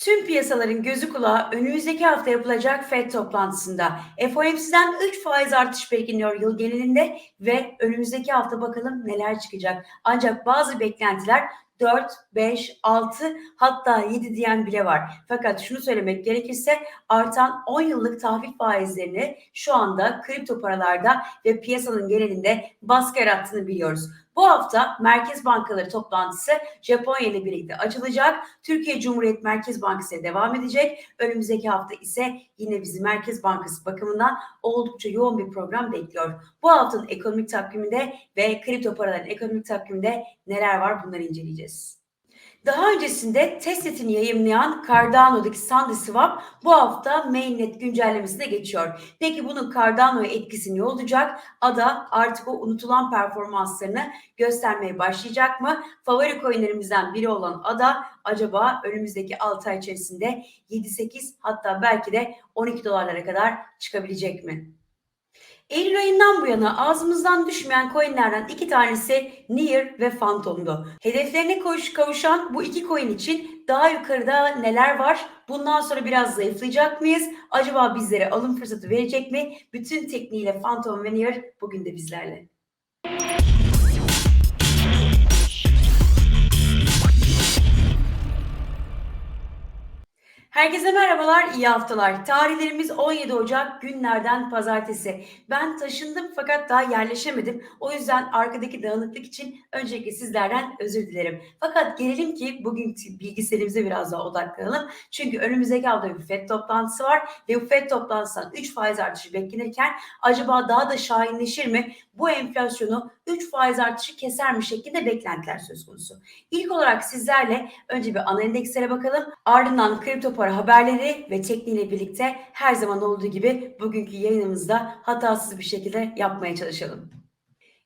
Tüm piyasaların gözü kulağı önümüzdeki hafta yapılacak FED toplantısında. FOMC'den 3 faiz artış bekleniyor yıl genelinde ve önümüzdeki hafta bakalım neler çıkacak. Ancak bazı beklentiler 4, 5, 6 hatta 7 diyen bile var. Fakat şunu söylemek gerekirse artan 10 yıllık tahvil faizlerini şu anda kripto paralarda ve piyasanın genelinde baskı yarattığını biliyoruz. Bu hafta Merkez Bankaları toplantısı Japonya ile birlikte açılacak. Türkiye Cumhuriyet Merkez Bankası devam edecek. Önümüzdeki hafta ise yine bizi Merkez Bankası bakımından oldukça yoğun bir program bekliyor. Bu haftanın ekonomik takviminde ve kripto paraların ekonomik takviminde neler var bunları inceleyeceğiz. Daha öncesinde testnetini yayınlayan Cardano'daki Sandy Swap bu hafta mainnet güncellemesine geçiyor. Peki bunun Cardano'ya etkisi ne olacak? Ada artık o unutulan performanslarını göstermeye başlayacak mı? Favori coinlerimizden biri olan Ada acaba önümüzdeki 6 ay içerisinde 7-8 hatta belki de 12 dolarlara kadar çıkabilecek mi? Eylül ayından bu yana ağzımızdan düşmeyen coinlerden iki tanesi Near ve Phantom'du. Hedeflerine koş, kavuşan bu iki coin için daha yukarıda neler var? Bundan sonra biraz zayıflayacak mıyız? Acaba bizlere alım fırsatı verecek mi? Bütün tekniğiyle Phantom ve Near bugün de bizlerle. Herkese merhabalar, iyi haftalar. Tarihlerimiz 17 Ocak günlerden pazartesi. Ben taşındım fakat daha yerleşemedim. O yüzden arkadaki dağınıklık için öncelikle sizlerden özür dilerim. Fakat gelelim ki bugünkü bilgisayarımıza biraz daha odaklanalım. Çünkü önümüzdeki hafta bir FED toplantısı var ve bu FED toplantısından 3 faiz artışı beklenirken acaba daha da şahinleşir mi? Bu enflasyonu 3 faiz artışı keser mi şeklinde beklentiler söz konusu. İlk olarak sizlerle önce bir ana endekslere bakalım. Ardından kripto para haberleri ve tekniğiyle birlikte her zaman olduğu gibi bugünkü yayınımızda hatasız bir şekilde yapmaya çalışalım.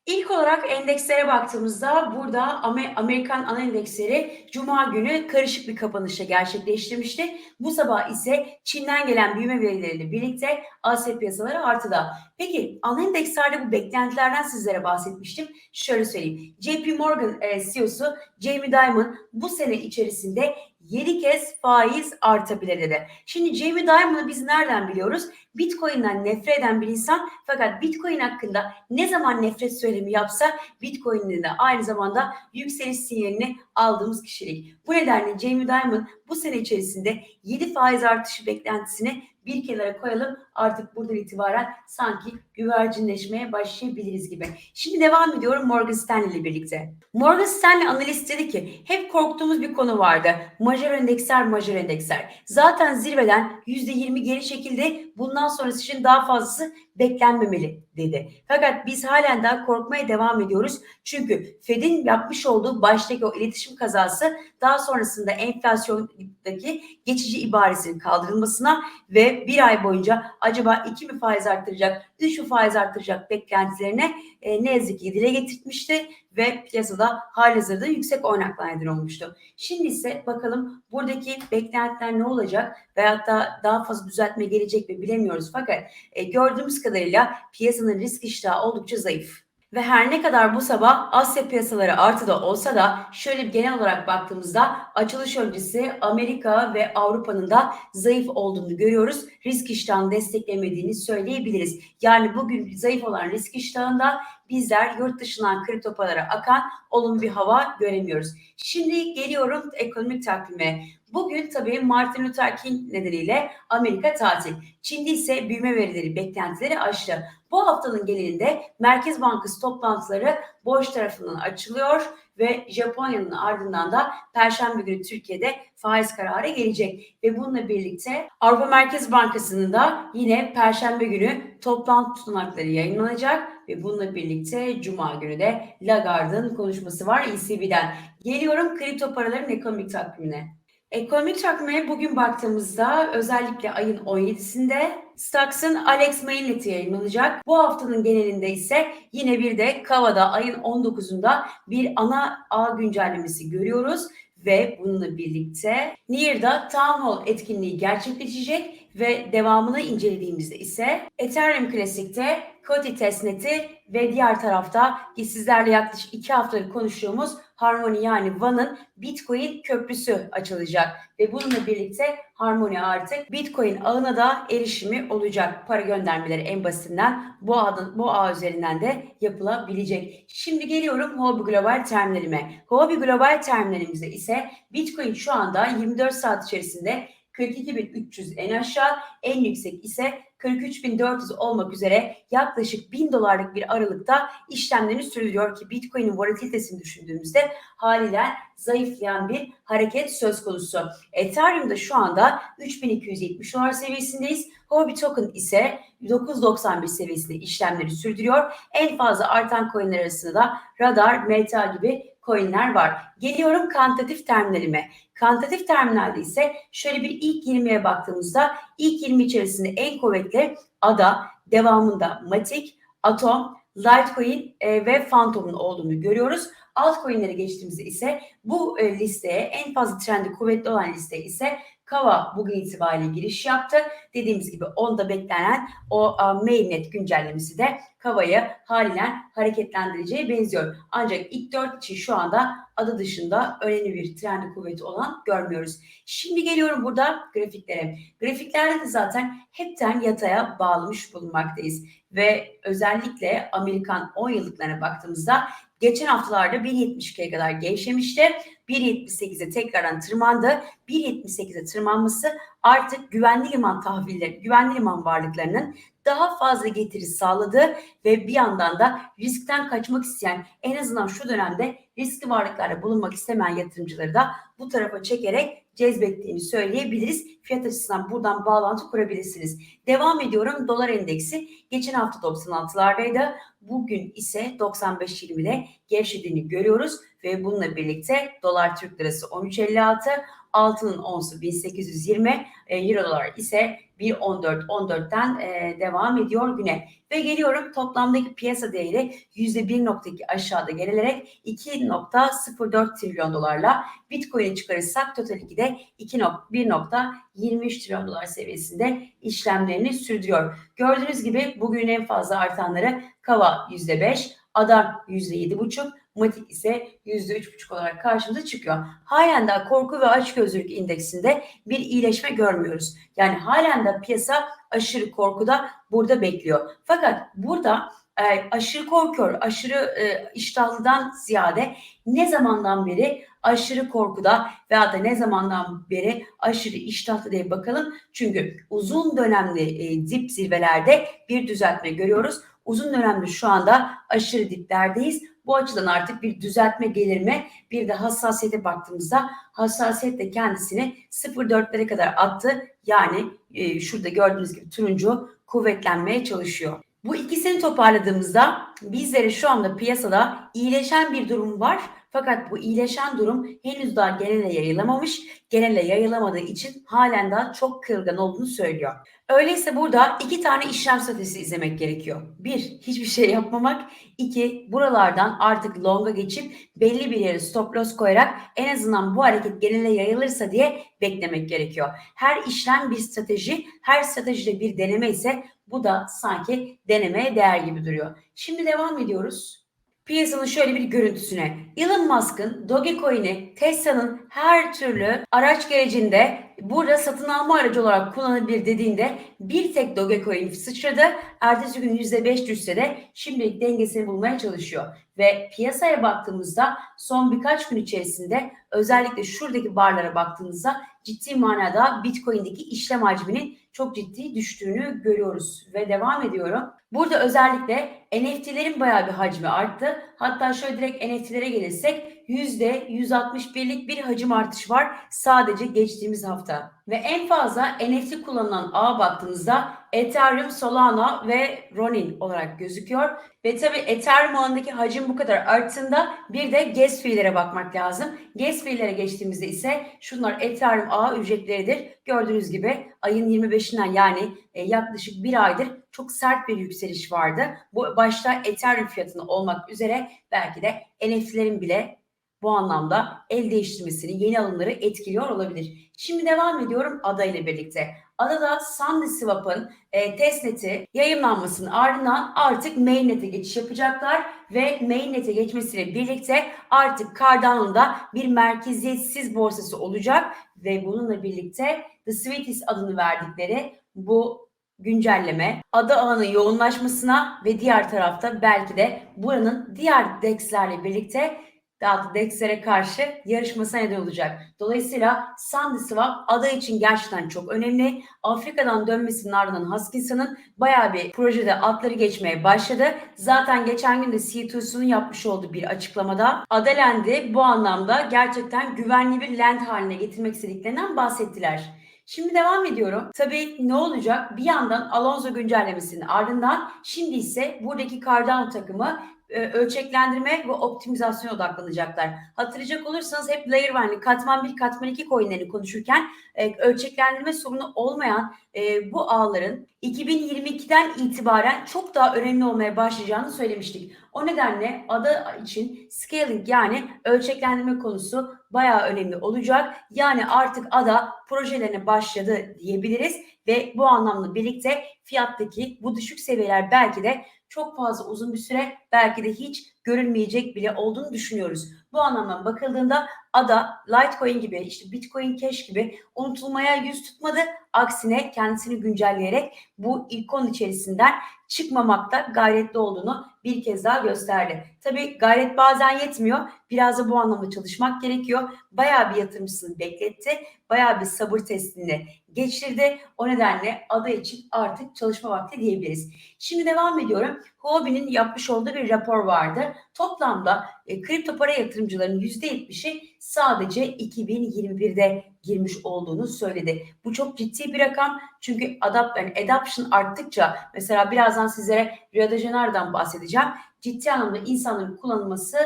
İlk olarak endekslere baktığımızda burada Amerikan ana endeksleri Cuma günü karışık bir kapanışla gerçekleştirmişti. Bu sabah ise Çin'den gelen büyüme verileriyle birlikte Asya piyasaları artıda. Peki ana endekslerde bu beklentilerden sizlere bahsetmiştim. Şöyle söyleyeyim. JP Morgan e, CEO'su Jamie Dimon bu sene içerisinde 7 kez faiz artabilir dedi. Şimdi Jamie Dimon'u biz nereden biliyoruz? Bitcoin'den nefret eden bir insan fakat Bitcoin hakkında ne zaman nefret söylemi yapsa Bitcoin'in de aynı zamanda yükseliş sinyalini aldığımız kişilik. Bu nedenle Jamie Dimon bu sene içerisinde 7 faiz artışı beklentisini bir kenara koyalım. Artık buradan itibaren sanki güvercinleşmeye başlayabiliriz gibi. Şimdi devam ediyorum Morgan Stanley ile birlikte. Morgan Stanley analist dedi ki hep korktuğumuz bir konu vardı. Major endeksler, major endeksler. Zaten zirveden %20 geri çekildi. Bundan sonrası için daha fazlası beklenmemeli dedi. Fakat biz halen daha korkmaya devam ediyoruz. Çünkü Fed'in yapmış olduğu baştaki o iletişim kazası daha sonrasında enflasyondaki geçici ibaresinin kaldırılmasına ve bir ay boyunca acaba iki mi faiz arttıracak, üç mü faiz arttıracak beklentilerine e, ne yazık ki dile getirmişti ve piyasada halihazırda yüksek oynaklar neden olmuştu. Şimdi ise bakalım buradaki beklentiler ne olacak veyahut da daha fazla düzeltme gelecek mi bilemiyoruz. Fakat e, gördüğümüz kadarıyla piyasanın risk iştahı oldukça zayıf. Ve her ne kadar bu sabah Asya piyasaları artıda olsa da şöyle bir genel olarak baktığımızda açılış öncesi Amerika ve Avrupa'nın da zayıf olduğunu görüyoruz. Risk iştahını desteklemediğini söyleyebiliriz. Yani bugün zayıf olan risk iştahında bizler yurt dışından kripto paralara akan olumlu bir hava göremiyoruz. Şimdi geliyorum ekonomik takvime. Bugün tabii Martin Luther King nedeniyle Amerika tatil. Çin'de ise büyüme verileri beklentileri aştı. Bu haftanın genelinde Merkez Bankası toplantıları boş tarafından açılıyor ve Japonya'nın ardından da Perşembe günü Türkiye'de faiz kararı gelecek. Ve bununla birlikte Avrupa Merkez Bankası'nın da yine Perşembe günü toplantı tutanakları yayınlanacak ve bununla birlikte Cuma günü de Lagarde'ın konuşması var ECB'den. Geliyorum kripto paraların ekonomik takvimine. Ekonomik takvime bugün baktığımızda özellikle ayın 17'sinde Stax'ın Alex Mainlet'i yayınlanacak. Bu haftanın genelinde ise yine bir de Kava'da ayın 19'unda bir ana ağ güncellemesi görüyoruz ve bununla birlikte Near'da Town Hall etkinliği gerçekleşecek ve devamını incelediğimizde ise Ethereum Classic'te Koti testneti ve diğer tarafta ki sizlerle yaklaşık iki haftadır konuştuğumuz Harmony yani Van'ın Bitcoin köprüsü açılacak ve bununla birlikte Harmony artık Bitcoin ağına da erişimi olacak. Para göndermeleri en basitinden bu ağ, bu ağ üzerinden de yapılabilecek. Şimdi geliyorum Huobi Global terminalime. Huobi Global terminalimizde ise Bitcoin şu anda 24 saat içerisinde 42.300 en aşağı, en yüksek ise 43.400 olmak üzere yaklaşık 1000 dolarlık bir aralıkta işlemlerini sürdürüyor ki Bitcoin'in volatilitesini düşündüğümüzde haliyle zayıflayan bir hareket söz konusu. Ethereum'da şu anda 3270 dolar seviyesindeyiz. Huobi Token ise 991 seviyesinde işlemleri sürdürüyor. En fazla artan coinler arasında da Radar, Meta gibi coinler var. Geliyorum kantatif terminalime. Kantatif terminalde ise şöyle bir ilk 20'ye baktığımızda ilk 20 içerisinde en kuvvetli ADA, devamında Matic, Atom, Litecoin e, ve Phantom'un olduğunu görüyoruz. Altcoin'lere geçtiğimizde ise bu e, listeye en fazla trendi kuvvetli olan liste ise Kava bugün itibariyle giriş yaptı. Dediğimiz gibi onda beklenen o mainnet güncellemesi de Kava'yı haliyle hareketlendireceği benziyor. Ancak ilk dört için şu anda adı dışında önemli bir trendi kuvveti olan görmüyoruz. Şimdi geliyorum burada grafiklere. Grafiklerde de zaten hepten yataya bağlamış bulunmaktayız. Ve özellikle Amerikan 10 yıllıklarına baktığımızda geçen haftalarda 1.72'ye kadar gevşemişti. 1.78'e tekrardan tırmandı. 1.78'e tırmanması artık güvenli liman tahvilleri, güvenli liman varlıklarının daha fazla getiri sağladı ve bir yandan da riskten kaçmak isteyen en azından şu dönemde riskli varlıklarla bulunmak istemeyen yatırımcıları da bu tarafa çekerek cezbettiğini söyleyebiliriz. Fiyat açısından buradan bağlantı kurabilirsiniz. Devam ediyorum. Dolar endeksi geçen hafta 96'lardaydı. Bugün ise 95.20'de gevşediğini görüyoruz ve bununla birlikte dolar Türk lirası 13.56, altının onsu 1820, e, euro dolar ise 1.14 14'ten e, devam ediyor güne. Ve geliyorum toplamdaki piyasa değeri %1.2 aşağıda gerilerek 2.04 trilyon dolarla Bitcoin'i çıkarırsak total 2'de 1.23 trilyon dolar seviyesinde işlemlerini sürdürüyor. Gördüğünüz gibi bugün en fazla artanları Kava %5, Adar %7.5, Matik ise %3,5 olarak karşımıza çıkıyor. Halen daha korku ve açgözlülük indeksinde bir iyileşme görmüyoruz. Yani halen de piyasa aşırı korkuda burada bekliyor. Fakat burada e, aşırı korkuyor, aşırı e, iştahlıdan ziyade ne zamandan beri aşırı korkuda veya da ne zamandan beri aşırı iştahlı diye bakalım. Çünkü uzun dönemli e, dip zirvelerde bir düzeltme görüyoruz. Uzun dönemde şu anda aşırı diplerdeyiz. Bu açıdan artık bir düzeltme gelir mi? Bir de hassasiyete baktığımızda hassasiyet de kendisini 0.4'lere kadar attı. Yani e, şurada gördüğünüz gibi turuncu kuvvetlenmeye çalışıyor. Bu ikisini toparladığımızda bizlere şu anda piyasada iyileşen bir durum var. Fakat bu iyileşen durum henüz daha genele yayılamamış. Genele yayılamadığı için halen daha çok kırılgan olduğunu söylüyor. Öyleyse burada iki tane işlem stratejisi izlemek gerekiyor. Bir, hiçbir şey yapmamak. İki, buralardan artık longa geçip belli bir yere stop loss koyarak en azından bu hareket genele yayılırsa diye beklemek gerekiyor. Her işlem bir strateji, her stratejide bir deneme ise bu da sanki denemeye değer gibi duruyor. Şimdi devam ediyoruz. Piyasanın şöyle bir görüntüsüne. Elon Musk'ın Dogecoin'i Tesla'nın her türlü araç gerecinde burada satın alma aracı olarak kullanılabilir dediğinde bir tek Dogecoin sıçradı. Ertesi gün %5 düşse de şimdilik dengesini bulmaya çalışıyor. Ve piyasaya baktığımızda son birkaç gün içerisinde özellikle şuradaki barlara baktığımızda ciddi manada Bitcoin'deki işlem hacminin çok ciddi düştüğünü görüyoruz ve devam ediyorum. Burada özellikle NFT'lerin bayağı bir hacmi arttı. Hatta şöyle direkt NFT'lere gelirsek %161'lik bir hacim artışı var sadece geçtiğimiz hafta. Ve en fazla NFT kullanılan ağa baktığımızda Ethereum, Solana ve Ronin olarak gözüküyor. Ve tabi Ethereum alanındaki hacim bu kadar arttığında bir de gas fee'lere bakmak lazım. Gas fee'lere geçtiğimizde ise şunlar Ethereum ağı ücretleridir. Gördüğünüz gibi ayın 25'inden yani e, yaklaşık bir aydır çok sert bir yükseliş vardı. Bu başta Ethereum fiyatını olmak üzere belki de NFT'lerin bile bu anlamda el değiştirmesini, yeni alımları etkiliyor olabilir. Şimdi devam ediyorum Ada ile birlikte. Adada SunnySwap'ın e, testneti yayınlanmasının ardından artık mainnet'e geçiş yapacaklar ve mainnet'e geçmesiyle birlikte artık Cardano'nun da bir merkeziyetsiz borsası olacak ve bununla birlikte The Sweeties adını verdikleri bu güncelleme ada ağının yoğunlaşmasına ve diğer tarafta belki de buranın diğer DEX'lerle birlikte daha DEX'lere karşı yarışmasına neden olacak. Dolayısıyla SandySwap ada için gerçekten çok önemli. Afrika'dan dönmesinin ardından Huskinson'ın bayağı bir projede atları geçmeye başladı. Zaten geçen gün de C2'sunun yapmış olduğu bir açıklamada Adaland'i bu anlamda gerçekten güvenli bir land haline getirmek istediklerinden bahsettiler. Şimdi devam ediyorum. Tabii ne olacak? Bir yandan Alonso güncellemesinin ardından şimdi ise buradaki Cardano takımı ölçeklendirme ve optimizasyona odaklanacaklar. Hatırlayacak olursanız hep Layer 1'li katman 1, katman 2 coinlerini konuşurken e, ölçeklendirme sorunu olmayan e, bu ağların 2022'den itibaren çok daha önemli olmaya başlayacağını söylemiştik. O nedenle ada için scaling yani ölçeklendirme konusu bayağı önemli olacak. Yani artık ada projelerine başladı diyebiliriz ve bu anlamda birlikte fiyattaki bu düşük seviyeler belki de çok fazla uzun bir süre belki de hiç görülmeyecek bile olduğunu düşünüyoruz. Bu anlamda bakıldığında ADA, Litecoin gibi, işte Bitcoin Cash gibi unutulmaya yüz tutmadı. Aksine kendisini güncelleyerek bu ikon içerisinden çıkmamakta gayretli olduğunu bir kez daha gösterdi. Tabii gayret bazen yetmiyor. Biraz da bu anlamda çalışmak gerekiyor. Bayağı bir yatırımcısını bekletti. Bayağı bir sabır testini geçirdi. O nedenle ada için artık çalışma vakti diyebiliriz. Şimdi devam ediyorum. Huobi'nin yapmış olduğu bir rapor vardı. Toplamda e, kripto para yatırımcılarının %70'i sadece 2021'de girmiş olduğunu söyledi. Bu çok ciddi bir rakam çünkü adapt, yani adoption arttıkça mesela birazdan sizlere Rio de Janeiro'dan bahsedeceğim. Ciddi anlamda insanların kullanılması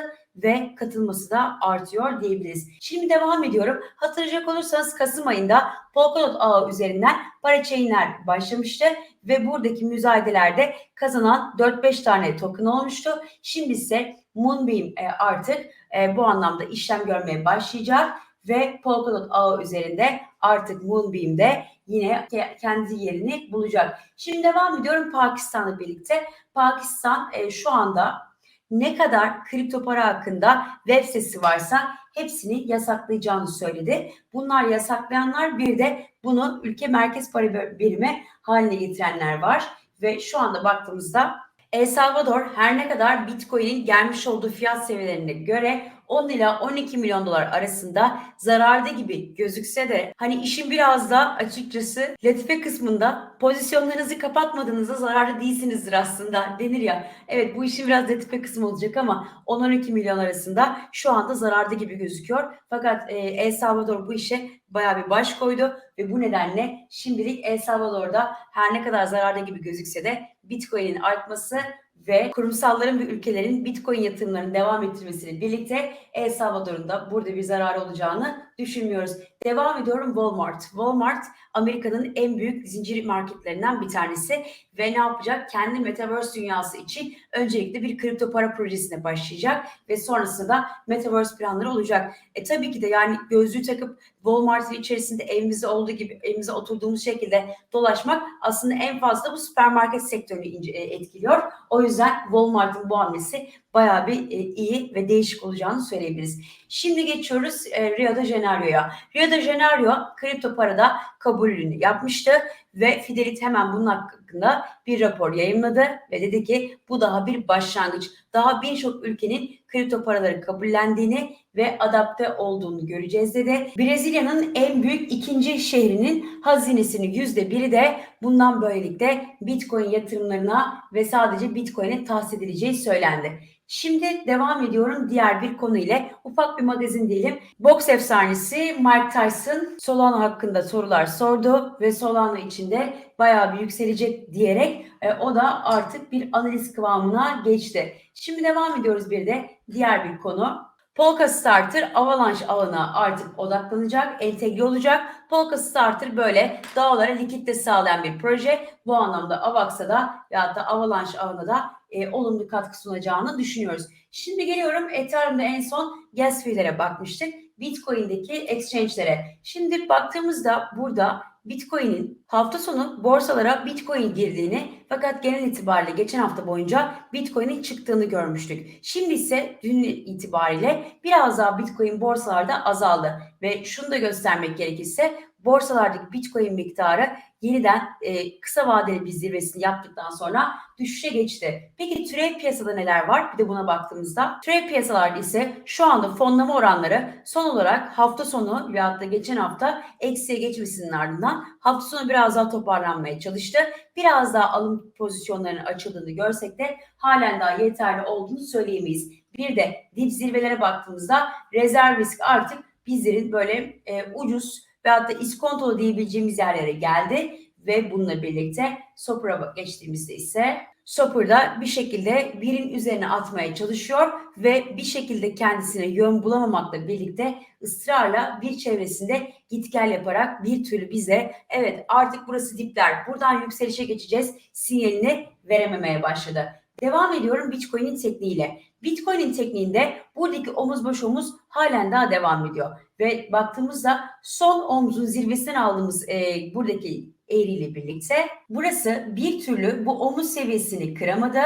ve katılması da artıyor diyebiliriz. Şimdi devam ediyorum. Hatırlayacak olursanız Kasım ayında Polkadot ağı üzerinden parachainler başlamıştı ve buradaki müzayedelerde kazanan 4-5 tane token olmuştu. Şimdi ise Moonbeam e, artık e, bu anlamda işlem görmeye başlayacak ve Polkadot ağı üzerinde artık Moonbeam'de yine kendi yerini bulacak. Şimdi devam ediyorum Pakistan'la birlikte. Pakistan e, şu anda ne kadar kripto para hakkında web sitesi varsa hepsini yasaklayacağını söyledi. Bunlar yasaklayanlar bir de bunu ülke merkez para birimi haline getirenler var ve şu anda baktığımızda El Salvador her ne kadar Bitcoin'in gelmiş olduğu fiyat seviyelerine göre 10 ila 12 milyon dolar arasında zararda gibi gözükse de hani işin biraz da açıkçası latife kısmında pozisyonlarınızı kapatmadığınızda zararlı değilsinizdir aslında denir ya. Evet bu işin biraz latife kısmı olacak ama 10-12 milyon arasında şu anda zararda gibi gözüküyor. Fakat e, El Salvador bu işe bayağı bir baş koydu ve bu nedenle şimdilik El Salvador'da her ne kadar zararda gibi gözükse de Bitcoin'in artması ve kurumsalların ve ülkelerin Bitcoin yatırımlarını devam ettirmesiyle birlikte El Salvador'un da burada bir zarar olacağını düşünmüyoruz. Devam ediyorum Walmart. Walmart Amerika'nın en büyük zincir marketlerinden bir tanesi ve ne yapacak? Kendi Metaverse dünyası için öncelikle bir kripto para projesine başlayacak ve sonrasında da Metaverse planları olacak. E tabii ki de yani gözlüğü takıp Walmart'ın içerisinde evimizde olduğu gibi evimize oturduğumuz şekilde dolaşmak aslında en fazla bu süpermarket sektörünü e, etkiliyor. O yüzden Walmart'ın bu hamlesi bayağı bir e, iyi ve değişik olacağını söyleyebiliriz. Şimdi geçiyoruz e, Rio de Janeiro'ya. Rio de Janeiro kripto parada kabulünü yapmıştı ve Fidelity hemen bunun hakkında bir rapor yayınladı ve dedi ki bu daha bir başlangıç. Daha birçok ülkenin kripto paraları kabullendiğini ve adapte olduğunu göreceğiz dedi. Brezilya'nın en büyük ikinci şehrinin hazinesinin yüzde biri de bundan böylelikle Bitcoin yatırımlarına ve sadece Bitcoin'e tahsis edileceği söylendi. Şimdi devam ediyorum diğer bir konu ile. Ufak bir magazin diyelim. Boks efsanesi Mike Tyson Solana hakkında sorular sordu ve Solana içinde bayağı bir yükselecek diyerek e, o da artık bir analiz kıvamına geçti. Şimdi devam ediyoruz bir de diğer bir konu. Polka Starter Avalanche ağına artık odaklanacak, entegre olacak. Polka Starter böyle dağlara likitte sağlayan bir proje. Bu anlamda Avax'a da veyahut da Avalanche ağına da e, olumlu katkı sunacağını düşünüyoruz. Şimdi geliyorum Ethereum'da en son gas fee'lere bakmıştık. Bitcoin'deki exchange'lere. Şimdi baktığımızda burada Bitcoin'in hafta sonu borsalara Bitcoin girdiğini fakat genel itibariyle geçen hafta boyunca Bitcoin'in çıktığını görmüştük. Şimdi ise dün itibariyle biraz daha Bitcoin borsalarda azaldı ve şunu da göstermek gerekirse borsalardaki Bitcoin miktarı yeniden e, kısa vadeli bir zirvesini yaptıktan sonra düşüşe geçti. Peki türev piyasada neler var? Bir de buna baktığımızda türev piyasalarda ise şu anda fonlama oranları son olarak hafta sonu veyahut da geçen hafta eksiye geçmesinin ardından hafta sonu biraz daha toparlanmaya çalıştı. Biraz daha alım pozisyonlarının açıldığını görsek de halen daha yeterli olduğunu söyleyemeyiz. Bir de dip zirvelere baktığımızda rezerv risk artık bizlerin böyle e, ucuz veyahut da iskontolu diyebileceğimiz yerlere geldi ve bununla birlikte Soper'a geçtiğimizde ise Soper'da bir şekilde birin üzerine atmaya çalışıyor ve bir şekilde kendisine yön bulamamakla birlikte ısrarla bir çevresinde git gel yaparak bir türlü bize evet artık burası dipler buradan yükselişe geçeceğiz sinyalini verememeye başladı. Devam ediyorum Bitcoin'in tekniğiyle. Bitcoin'in tekniğinde buradaki omuz baş omuz halen daha devam ediyor. Ve baktığımızda son omzun zirvesinden aldığımız e, buradaki eğriyle birlikte burası bir türlü bu omuz seviyesini kıramadı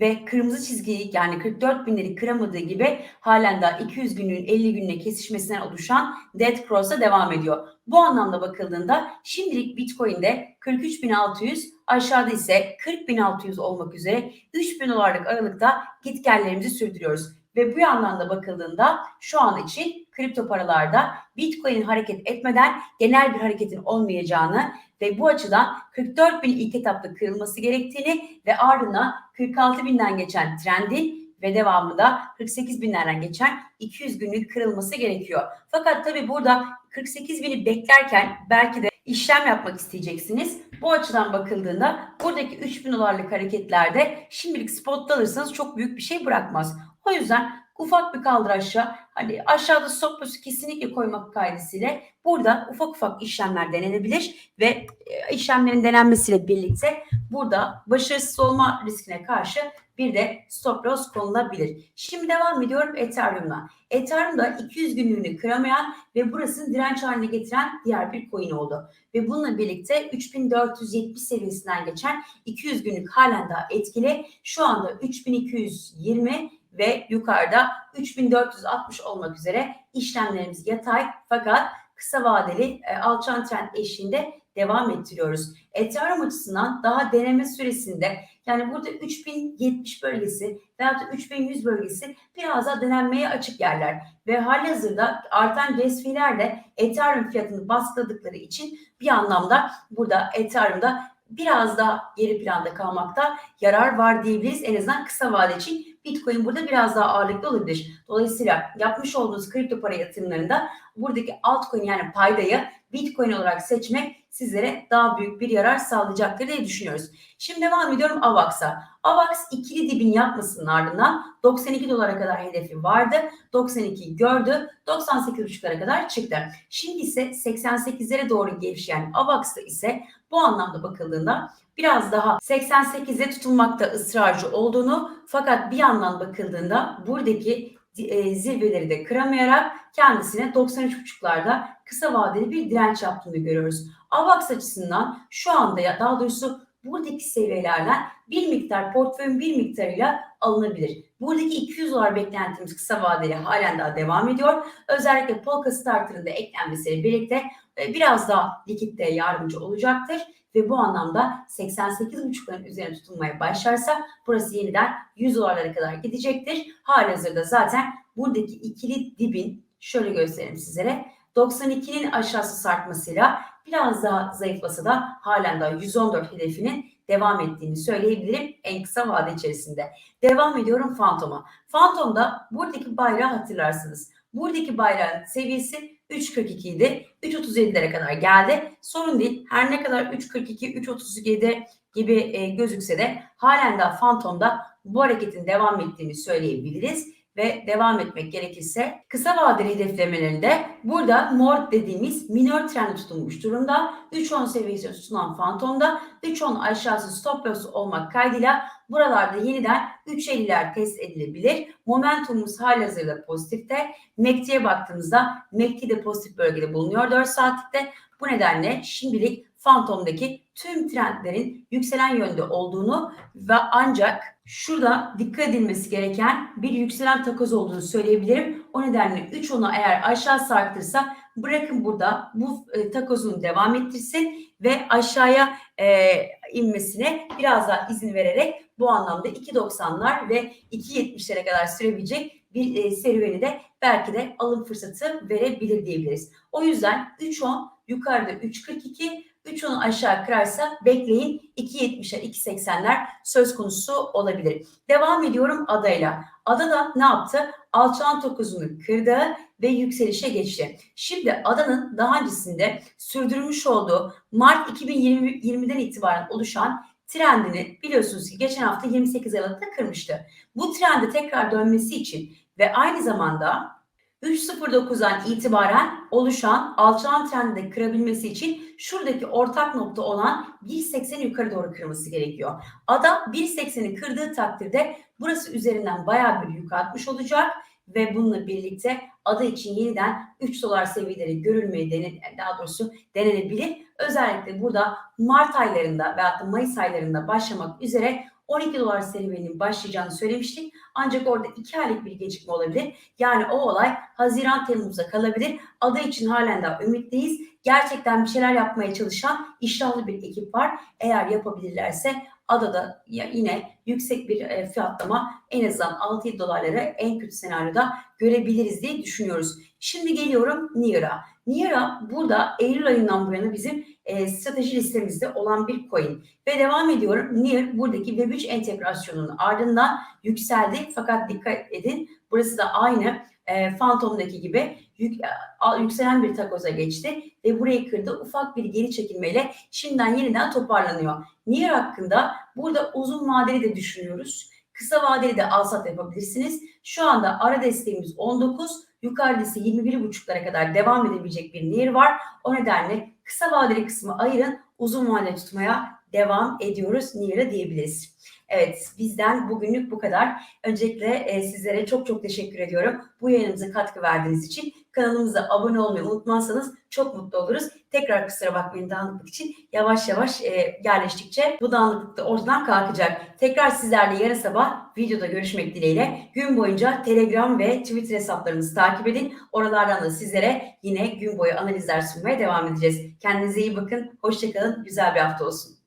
ve kırmızı çizgiyi yani 44 binleri kıramadığı gibi halen daha 200 günlüğün 50 gününe kesişmesinden oluşan Dead Cross'a devam ediyor. Bu anlamda bakıldığında şimdilik Bitcoin'de 43.600 aşağıda ise 40.600 olmak üzere 3.000 dolarlık aralıkta gitgellerimizi sürdürüyoruz. Ve bu anlamda bakıldığında şu an için kripto paralarda Bitcoin hareket etmeden genel bir hareketin olmayacağını ve bu açıdan 44 bin ilk etapta kırılması gerektiğini ve ardından 46 binden geçen trendin ve devamında 48 binlerden geçen 200 günlük kırılması gerekiyor. Fakat tabii burada 48 bini beklerken belki de işlem yapmak isteyeceksiniz. Bu açıdan bakıldığında buradaki 3000 dolarlık hareketlerde şimdilik spot'ta alırsanız çok büyük bir şey bırakmaz. O yüzden ufak bir kaldıraçla hani aşağıda stop kesinlikle koymak kaydısıyla burada ufak ufak işlemler denenebilir ve e, işlemlerin denenmesiyle birlikte burada başarısız olma riskine karşı bir de stop loss konulabilir. Şimdi devam ediyorum Ethereum'la. Ethereum'da 200 günlüğünü kıramayan ve burasını direnç haline getiren diğer bir coin oldu. Ve bununla birlikte 3470 seviyesinden geçen 200 günlük halen daha etkili. Şu anda 3220 ve yukarıda 3460 olmak üzere işlemlerimiz yatay fakat kısa vadeli e, alçan trend eşliğinde devam ettiriyoruz. Ethereum açısından daha deneme süresinde yani burada 3070 bölgesi veya da 3100 bölgesi biraz daha denenmeye açık yerler ve hali hazırda artan gas de Ethereum fiyatını baskıladıkları için bir anlamda burada Ethereum'da biraz daha geri planda kalmakta yarar var diyebiliriz. En azından kısa vade için Bitcoin burada biraz daha ağırlıklı olabilir. Dolayısıyla yapmış olduğunuz kripto para yatırımlarında buradaki altcoin yani paydayı Bitcoin olarak seçmek sizlere daha büyük bir yarar sağlayacaktır diye düşünüyoruz. Şimdi devam ediyorum AVAX'a. AVAX ikili dibin yapmasının ardından 92 dolara kadar hedefi vardı. 92'yi gördü. 98,5'lara kadar çıktı. Şimdi ise 88'lere doğru gevşeyen AVAX'ta ise bu anlamda bakıldığında biraz daha 88'e tutulmakta ısrarcı olduğunu fakat bir yandan bakıldığında buradaki e, zirveleri de kıramayarak kendisine 93.5'larda kısa vadeli bir direnç yaptığını görüyoruz. AVAX açısından şu anda ya daha doğrusu buradaki seviyelerden bir miktar portföyün bir miktarıyla alınabilir. Buradaki 200 dolar beklentimiz kısa vadeli halen daha devam ediyor. Özellikle Polka Starter'ın da eklenmesiyle birlikte e, biraz daha likitte yardımcı olacaktır ve bu anlamda 88.5'ların üzerine tutulmaya başlarsa burası yeniden 100 dolarlara kadar gidecektir. Halihazırda zaten buradaki ikili dibin şöyle göstereyim sizlere 92'nin aşağısı sarkmasıyla biraz daha zayıflasa da halen daha 114 hedefinin devam ettiğini söyleyebilirim en kısa vade içerisinde. Devam ediyorum Phantom'a. Phantom'da buradaki bayrağı hatırlarsınız. Buradaki bayrağın seviyesi 3.42 idi. 3.37'lere kadar geldi. Sorun değil. Her ne kadar 3.42, 3.37 gibi e, gözükse de halen daha Phantom'da bu hareketin devam ettiğini söyleyebiliriz. Ve devam etmek gerekirse kısa vadeli hedeflemelerinde burada mor dediğimiz minor trend tutulmuş durumda. 3.10 seviyesi tutulan fantomda 3.10 aşağısı stop loss olmak kaydıyla buralarda yeniden 3.50'ler test edilebilir. Momentumumuz halihazırda pozitifte. MACD'ye baktığımızda MACD de pozitif bölgede bulunuyor 4 saatlikte. Bu nedenle şimdilik Phantom'daki tüm trendlerin yükselen yönde olduğunu ve ancak şurada dikkat edilmesi gereken bir yükselen takoz olduğunu söyleyebilirim. O nedenle 3 onu eğer aşağı sarkıtırsa bırakın burada bu e, takozunu devam ettirsin ve aşağıya e, inmesine biraz daha izin vererek bu anlamda 2.90'lar ve 2.70'lere kadar sürebilecek bir e, serüveni de belki de alım fırsatı verebilir diyebiliriz. O yüzden 3.10 yukarıda 3.42 3.10'u aşağı kırarsa bekleyin 2.70'ler 2.80'ler söz konusu olabilir. Devam ediyorum adayla. Ada da ne yaptı? Alçalan tokuzunu kırdı ve yükselişe geçti. Şimdi adanın daha öncesinde sürdürmüş olduğu Mart 2020'den itibaren oluşan trendini biliyorsunuz ki geçen hafta 28 Aralık'ta kırmıştı. Bu trendi tekrar dönmesi için ve aynı zamanda 3.09'dan itibaren oluşan alçalan trendi kırabilmesi için şuradaki ortak nokta olan 1.80'i yukarı doğru kırması gerekiyor. Ada 1.80'i kırdığı takdirde burası üzerinden bayağı bir yük atmış olacak ve bununla birlikte ada için yeniden 3 dolar seviyeleri görülmeye denen, daha doğrusu denenebilir. Özellikle burada Mart aylarında veya da Mayıs aylarında başlamak üzere 12 dolar serüveninin başlayacağını söylemiştik. Ancak orada 2 aylık bir gecikme olabilir. Yani o olay Haziran Temmuz'a kalabilir. Ada için halen daha ümitliyiz. Gerçekten bir şeyler yapmaya çalışan iştahlı bir ekip var. Eğer yapabilirlerse adada yine yüksek bir e, fiyatlama en azından 6 dolarları en kötü senaryoda görebiliriz diye düşünüyoruz. Şimdi geliyorum Nira. Nira burada Eylül ayından bu yana bizim e, strateji listemizde olan bir coin. Ve devam ediyorum. NIR buradaki Web3 entegrasyonunun ardından yükseldi. Fakat dikkat edin burası da aynı e, Phantom'daki gibi yük, a, yükselen bir takoza geçti ve burayı kırdı. Ufak bir geri çekilmeyle şimdiden yeniden toparlanıyor. NIR hakkında burada uzun vadeli de düşünüyoruz. Kısa vadeli de alsat yapabilirsiniz. Şu anda ara desteğimiz 19, yukarıda ise 21.5'lara kadar devam edebilecek bir NIR var. O nedenle kısa vadeli kısmı ayırın, uzun vadeli tutmaya devam ediyoruz NIR'a diyebiliriz. Evet bizden bugünlük bu kadar. Öncelikle e, sizlere çok çok teşekkür ediyorum. Bu yayınımıza katkı verdiğiniz için kanalımıza abone olmayı unutmazsanız çok mutlu oluruz. Tekrar kusura bakmayın dağınıklık için yavaş yavaş e, yerleştikçe bu dağınıklık da ortadan kalkacak. Tekrar sizlerle yarın sabah videoda görüşmek dileğiyle gün boyunca Telegram ve Twitter hesaplarımızı takip edin. Oralardan da sizlere yine gün boyu analizler sunmaya devam edeceğiz. Kendinize iyi bakın. Hoşçakalın. Güzel bir hafta olsun.